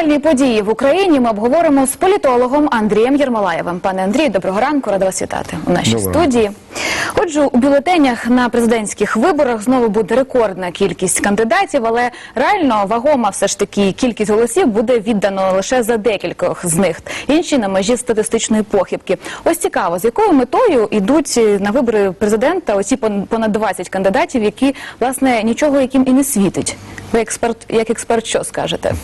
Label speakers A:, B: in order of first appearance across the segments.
A: Актуальні події в Україні ми обговоримо з політологом Андрієм Єрмолаєвим. Пане Андрію, доброго ранку, рада вас вітати у нашій
B: Доброго.
A: студії. Отже, у бюлетенях на президентських виборах знову буде рекордна кількість кандидатів, але реально вагома все ж таки кількість голосів буде віддано лише за декількох з них. Інші на межі статистичної похибки. Ось цікаво, з якою метою йдуть на вибори президента оці понад 20 кандидатів, які власне нічого яким і не світить. Ви експерт, як експерт, що скажете?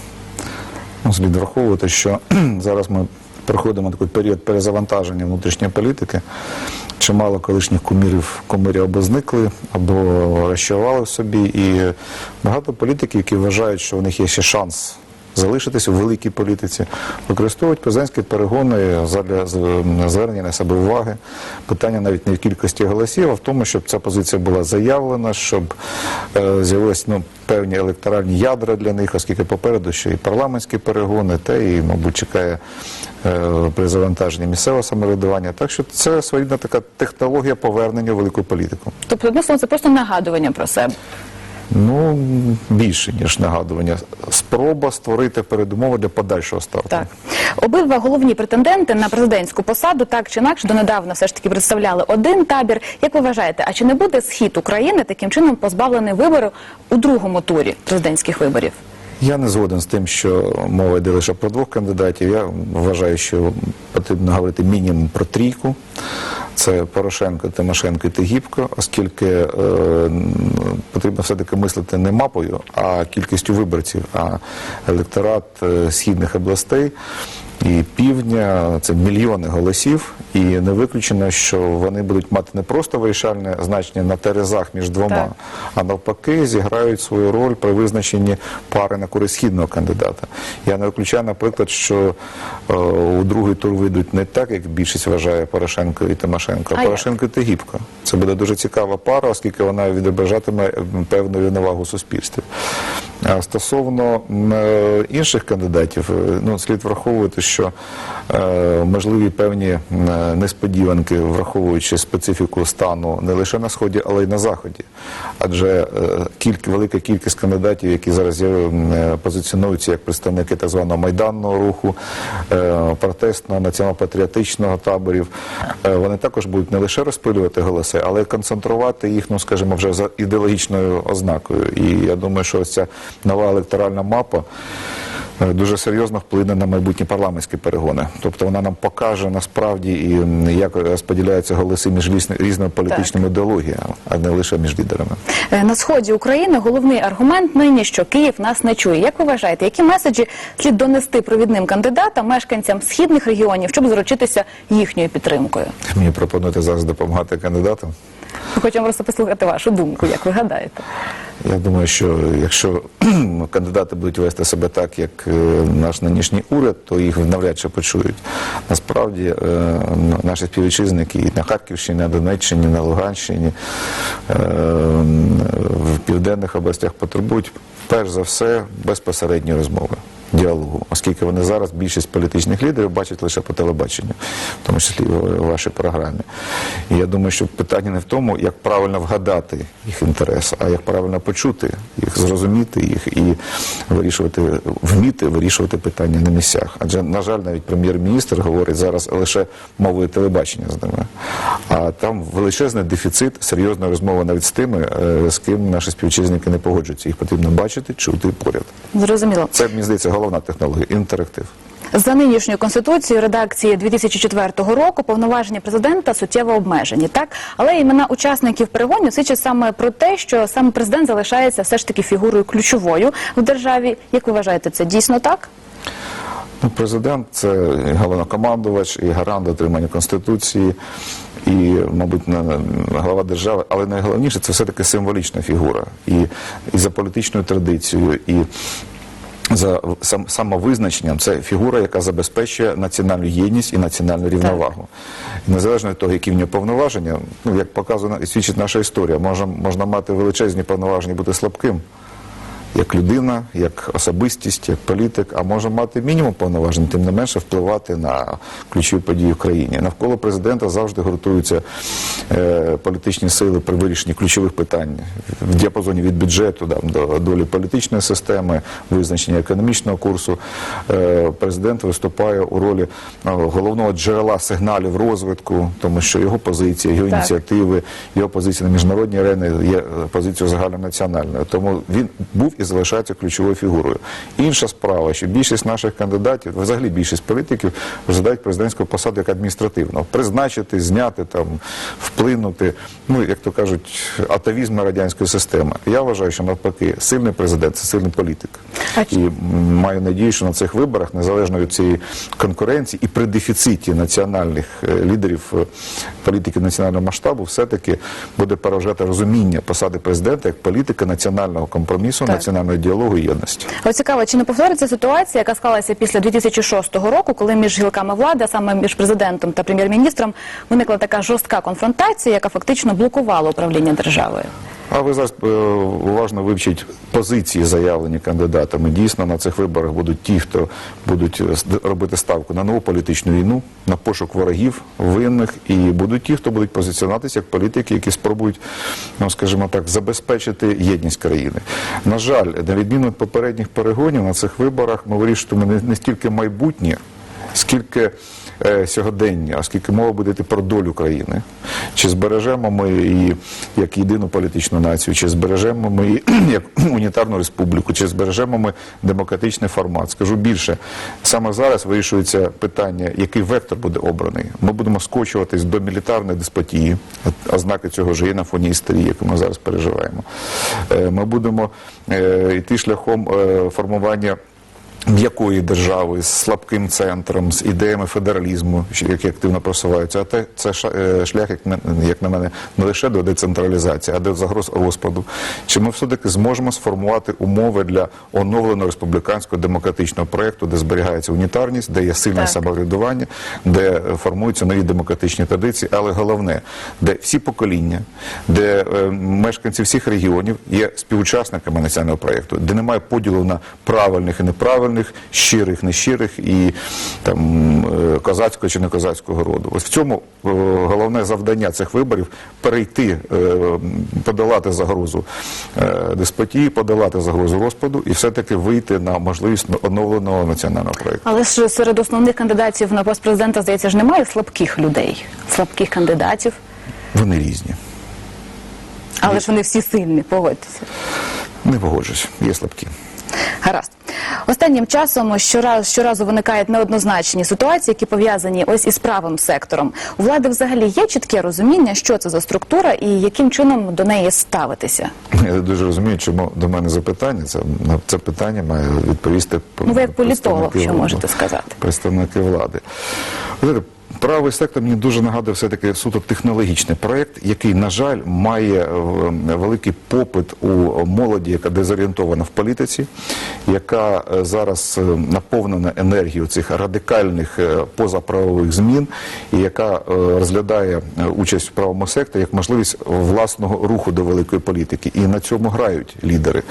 B: Ну, слід враховувати, що зараз ми проходимо такий період перезавантаження внутрішньої політики. Чимало колишніх кумірів кумирів або зникли, або розчарували в собі. І багато політиків, які вважають, що у них є ще шанс залишитися у великій політиці, використовують президентські перегони для звернення на себе уваги. Питання навіть не в кількості голосів, а в тому, щоб ця позиція була заявлена, щоб е, з'явилися ну, певні електоральні ядра для них, оскільки попереду ще і парламентські перегони, та і, мабуть, чекає е, при завантаженні місцевого самоврядування. Так що це своєрідна така технологія повернення у велику політику.
A: Тобто, одним словом, це просто нагадування про себе.
B: Ну, більше, ніж нагадування. Спроба створити передумови для подальшого старту.
A: Так, обидва головні претенденти на президентську посаду так чи інакше донедавна все ж таки представляли один табір. Як ви вважаєте, а чи не буде схід України таким чином позбавлений вибору у другому турі президентських виборів?
B: Я не згоден з тим, що мова йде лише про двох кандидатів. Я вважаю, що потрібно говорити мінімум про трійку. Це Порошенко, Тимошенко і Тигіпко, оскільки е, потрібно все-таки мислити не мапою, а кількістю виборців, а електорат е, східних областей і півдня це мільйони голосів, і не виключено, що вони будуть мати не просто вирішальне значення на терезах між двома,
A: Так.
B: а навпаки зіграють свою роль при визначенні пари на користь східного кандидата. Я не виключаю, наприклад, що е, у другий тур вийдуть не так, як більшість вважає Порошенко і Тимошенко, а? Порошенко і Тигіпко. Це буде дуже цікава пара, оскільки вона відображатиме певну рівновагу в суспільстві. А стосовно е, інших кандидатів, е, ну слід враховувати, що е, можливі певні несподіванки, враховуючи специфіку стану не лише на сході, але й на заході. Адже кілька велика кількість кандидатів, які зараз позиціонуються як представники так званого майданного руху, протестного, націонал-патріотичного таборів, вони також будуть не лише розпилювати голоси, але концентрувати їх, ну скажімо, вже за ідеологічною ознакою. І я думаю, що ось ця нова електоральна мапа. е, Дуже серйозно вплине на майбутні парламентські перегони. Тобто вона нам покаже насправді і як розподіляються голоси між різни- різними політичними ідеологіями, а не лише між лідерами.
A: Е, На сході України головний аргумент нині, що Київ нас не чує. Як ви вважаєте, які меседжі слід донести провідним кандидатам, мешканцям східних регіонів, щоб заручитися їхньою підтримкою?
B: Мені пропонуєте зараз допомагати кандидатам.
A: Ми хочемо просто послухати вашу думку, як ви гадаєте.
B: Я думаю, що якщо кандидати будуть вести себе так, як е, наш нинішній уряд, то їх навряд чи почують. Насправді е, наші співвітчизники на Харківщині, на Донеччині, на Луганщині, е, в південних областях потребують перш за все безпосередньої розмови. Діалогу, оскільки вони зараз більшість політичних лідерів бачать лише по телебаченню, в тому числі в вашій програмі. І я думаю, що питання не в тому, як правильно вгадати їх інтерес, а як правильно почути їх, зрозуміти їх і вирішувати, вміти вирішувати питання на місцях. Адже, на жаль, навіть прем'єр-міністр говорить зараз лише мовою телебачення з ними. А там величезний дефіцит серйозної розмови навіть з тими, е, з ким наші співвітчизники не погоджуються. Їх потрібно бачити, чути поряд.
A: Зрозуміло.
B: Це мені здається головна технологія інтерактив.
A: За нинішньою конституцією редакції 2004 року повноваження президента суттєво обмежені, так але імена учасників перегонів свідчать саме про те, що саме президент залишається все ж таки фігурою ключовою в державі. Як ви вважаєте, це дійсно так?
B: Ну, президент це головнокомандувач і гарант дотримання конституції, і, мабуть, глава держави, але найголовніше це все-таки символічна фігура. І, і за політичною традицією, і за сам, самовизначенням це фігура, яка забезпечує національну єдність і національну рівновагу. І незалежно від того, які в нього повноваження, ну як показано і свідчить наша історія, можна, можна мати величезні повноваження і бути слабким. Як людина, як особистість, як політик, а може мати мінімум повноважень, тим не менше впливати на ключові події в країні. Навколо президента завжди гуртуються е, політичні сили при вирішенні ключових питань в діапазоні від бюджету там, до долі політичної системи, визначення економічного курсу. Е, президент виступає у ролі е, головного джерела сигналів розвитку, тому що його позиція, його
A: Так.
B: ініціативи, його позиція на міжнародній арені є позицією загальнонаціональною. Тому він був і залишається ключовою фігурою. Інша справа, що більшість наших кандидатів, взагалі більшість політиків, розглядають президентську посаду як адміністративну. Призначити, зняти, там, вплинути, ну, як то кажуть, атавізм радянської системи. Я вважаю, що навпаки, сильний президент це сильний політик. І маю надію, що на цих виборах, незалежно від цієї конкуренції і при дефіциті національних е, лідерів е, політики національного масштабу, все-таки буде переважати розуміння посади президента як політика національного компромісу,
A: Так.
B: Національного діалогу і єдності.
A: От цікаво, чи не повториться ситуація, яка склалася після 2006 року, коли між гілками влади, а саме між президентом та прем'єр-міністром, виникла така жорстка конфронтація, яка фактично блокувала управління державою?
B: А ви зараз е, уважно вивчіть позиції, заявлені кандидатами. Дійсно, на цих виборах будуть ті, хто будуть е, робити ставку на нову політичну війну, на пошук ворогів, винних, і будуть ті, хто будуть позиціонуватися як політики, які спробують, ну скажімо так, забезпечити єдність країни. На жаль, на відміну від попередніх перегонів, на цих виборах ми вирішуємо не, не стільки майбутнє, скільки сьогодення, оскільки мова буде йти про долю країни. Чи збережемо ми її як єдину політичну націю, чи збережемо ми її як унітарну республіку, чи збережемо ми демократичний формат. Скажу більше, саме зараз вирішується питання, який вектор буде обраний. Ми будемо скочуватись до мілітарної деспотії, ознаки цього ж є на фоні істерії, яку ми зараз переживаємо. Е, Ми будемо е, йти шляхом е, формування м'якої держави з слабким центром, з ідеями федералізму, які активно просуваються. А те це е, шлях, як, на мене, не лише до децентралізації, а до загроз розпаду. Чи ми все-таки зможемо сформувати умови для оновленого республіканського демократичного проєкту, де зберігається унітарність, де є сильне
A: Так.
B: самоврядування, де формуються нові демократичні традиції, але головне, де всі покоління, де е, мешканці всіх регіонів є співучасниками національного проєкту, де немає поділу на правильних і неправильних, щирих, нещирих і там е, козацького чи не козацького роду. Ось в цьому е, головне завдання цих виборів перейти, е, подолати загрозу деспотії, подолати загрозу розпаду і все-таки вийти на можливість оновленого національного проєкту.
A: Але ж серед основних кандидатів на пост президента, здається, ж немає слабких людей, слабких кандидатів.
B: Вони різні.
A: Але ж вони всі сильні, погодьтеся.
B: Не погоджусь, є слабкі.
A: Гаразд. Останнім часом щораз, щоразу виникають неоднозначні ситуації, які пов'язані ось із правим сектором. У влади взагалі є чітке розуміння, що це за структура і яким чином до неї ставитися.
B: Я не дуже розумію, чому до мене запитання. Це на це питання має відповісти
A: Ну, ви як політолог, що можете сказати?
B: Представники влади. Правий сектор мені дуже нагадує все-таки суто технологічний проєкт, який, на жаль, має е, великий попит у молоді, яка дезорієнтована в політиці, яка е, зараз е, наповнена енергією цих радикальних позаправових змін, і яка розглядає участь в правому секторі як можливість власного руху до великої політики. І на цьому грають лідери.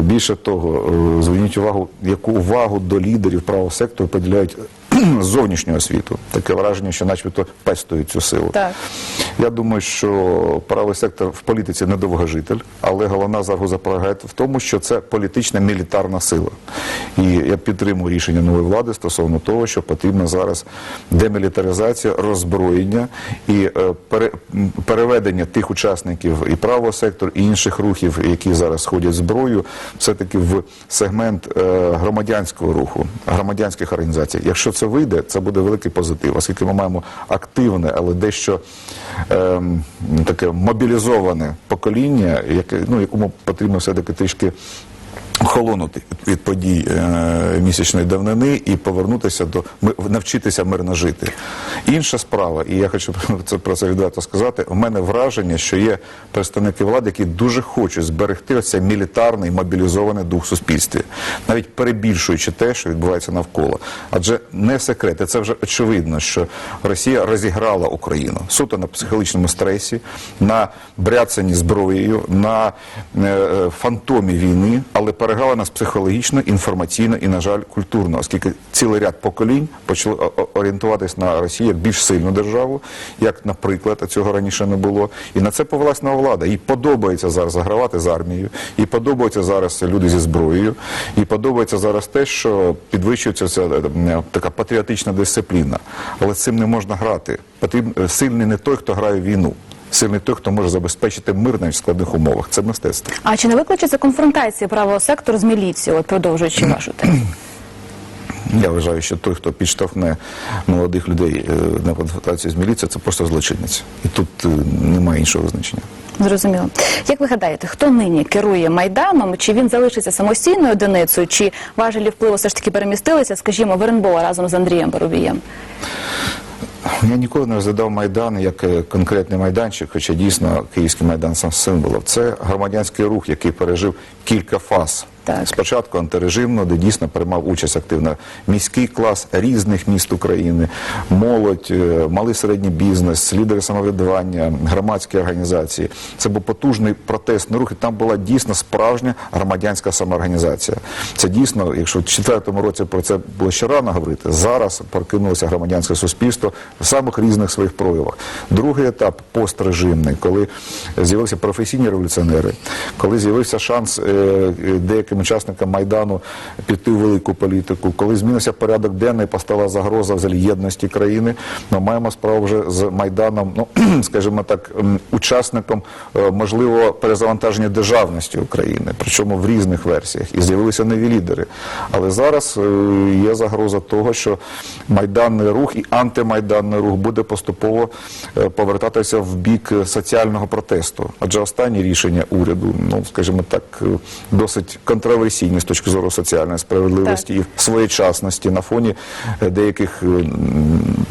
B: Більше того, зверніть увагу, яку увагу до лідерів правого сектору поділяють з зовнішнього світу. Таке враження, що начебто пестують цю силу.
A: Так.
B: Я думаю, що правий сектор в політиці не довгожитель, але головна загроза полягає в тому, що це політична мілітарна сила. І я підтримую рішення нової влади стосовно того, що потрібна зараз демілітаризація, роззброєння і е, пере- переведення тих учасників і правого сектору, і інших рухів, які зараз ходять зброю, все-таки в сегмент е, громадянського руху, громадянських організацій. Якщо це вийде, це буде великий позитив, оскільки ми маємо активне, але дещо ем, таке мобілізоване покоління, яке ну якому потрібно все таки трішки. Холонути від подій е, місячної давнини і повернутися до навчитися мирно жити. Інша справа, і я хочу це про це відверто сказати. У мене враження, що є представники влади, які дуже хочуть зберегти оцей мілітарний мобілізований дух суспільстві, навіть перебільшуючи те, що відбувається навколо. Адже не секрет, і це вже очевидно, що Росія розіграла Україну суто на психологічному стресі, на бряцанні зброєю, на е, е, фантомі війни, але переграла нас психологічно, інформаційно і, на жаль, культурно, оскільки цілий ряд поколінь почали орієнтуватись на Росію як більш сильну державу, як, наприклад, цього раніше не було. І на це повелась нова влада. Їй подобається зараз загравати з армією, їй подобаються зараз люди зі зброєю, їй подобається зараз те, що підвищується ця е, така патріотична дисципліна. Але цим не можна грати. Потрібен сильний не той, хто грає в війну. Сильний той, хто може забезпечити мир навіть в складних умовах. Це мистецтво.
A: А чи не викличе це конфронтації правого сектору з міліцією, от продовжуючи вашу тему?
B: Я вважаю, що той, хто підштовхне молодих людей е, на конфронтацію з міліцією, це просто злочинець. І тут е, немає іншого визначення.
A: Зрозуміло. Як ви гадаєте, хто нині керує майданом? Чи він залишиться самостійною одиницею, чи важелі впливу все ж таки перемістилися, скажімо, в РНБО разом з Андрієм Боровієм?
B: Я ніколи не розглядав Майдан як е, конкретний майданчик, хоча дійсно Київський майдан сам символом. Це громадянський рух, який пережив кілька фаз.
A: Так.
B: Спочатку антирежимно, де дійсно приймав участь активно міський клас різних міст України, молодь, е, малий середній бізнес, лідери самоврядування, громадські організації. Це був потужний протестний рух, і там була дійсно справжня громадянська самоорганізація. Це дійсно, якщо в четвертому році про це було ще рано говорити, зараз прокинулося громадянське суспільство в самих різних своїх проявах. Другий етап пострежимний, коли з'явилися професійні революціонери, коли з'явився шанс е, е, учасникам майдану піти в велику політику, коли змінився порядок денний, постала загроза взагалі єдності країни. Ми маємо справу вже з майданом, ну скажімо так, учасником е, можливо перезавантаження державності України, причому в різних версіях, і з'явилися нові лідери. Але зараз е, є загроза того, що майданний рух і антимайданний рух буде поступово е, повертатися в бік соціального протесту. Адже останні рішення уряду, ну скажімо так, досить контроверсійні з точки зору соціальної справедливості і своєчасності на фоні е, деяких е,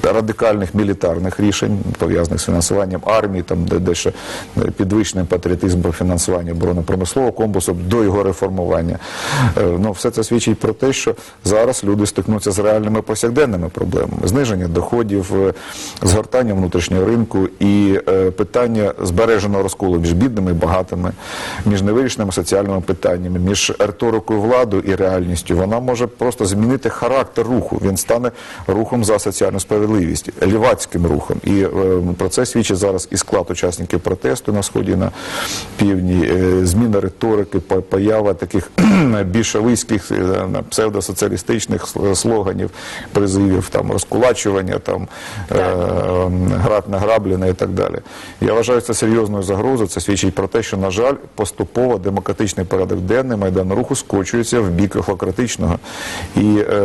B: радикальних мілітарних рішень, пов'язаних з фінансуванням армії, там де дещо е, підвищеним патріотизм про фінансування оборонно-промислового комплексу до його реформування. Ну, все це свідчить про те, що зараз люди стикнуться з реальними повсякденними проблемами: зниження доходів, згортання внутрішнього ринку і питання збереженого розколу між бідними і багатими, між невирішеними соціальними питаннями, між риторикою влади і реальністю. Вона може просто змінити характер руху. Він стане рухом за соціальну справедливість, лівацьким рухом. І е, про це свідчить зараз і склад учасників протесту на сході на півдні, е, зміна риторики, поява таких більшовицьких е, псевдосоціалістичних слоганів, призивів там розкулачування, там е, граб награблене і так далі. Я вважаю це серйозною загрозою. Це свідчить про те, що на жаль, поступово демократичний порядок денний майдану руху скочується в бік охлократичного і е,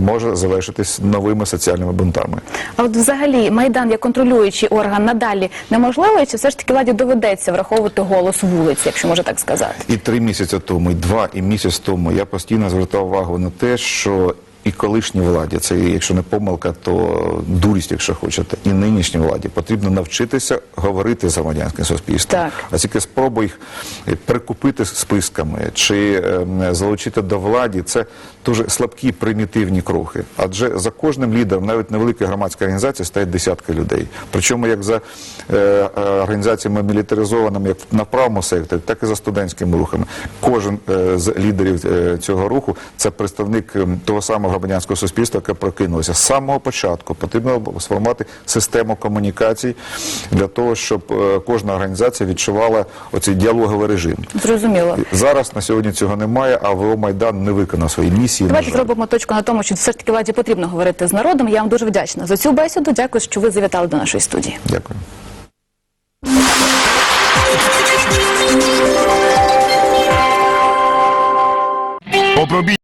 B: може завершитись новими соціальними бунтами.
A: А от взагалі майдан як контролюючий орган надалі неможливо, чи все ж таки владі доведеться враховувати голос вулиці, якщо можна так сказати?
B: І три місяці тому, і два, і місяць тому я постійно звертав увагу на те, що і колишній владі, це якщо не помилка, то дурість, якщо хочете, і нинішній владі потрібно навчитися говорити з громадянським суспільством.
A: Так.
B: А тільки спроба їх прикупити списками чи ем, залучити до владі, це дуже слабкі примітивні кроки. Адже за кожним лідером, навіть невеликої громадської організації, стоять десятки людей. Причому як за е, е, організаціями мілітаризованими, як на правому секторі, так і за студентськими рухами. Кожен е, з лідерів е, цього руху це представник ем, того самого громадянського суспільства, яке прокинулося. З самого початку потрібно сформувати систему комунікацій для того, щоб е, кожна організація відчувала оцей діалоговий режим.
A: Зрозуміло.
B: Зараз на сьогодні цього немає, а ВО Майдан не виконав свої місії.
A: Давайте зробимо точку на тому, що все ж таки владі потрібно говорити з народом. Я вам дуже вдячна за цю бесіду. Дякую, що ви завітали до нашої студії.
B: Дякую.
C: Обробіть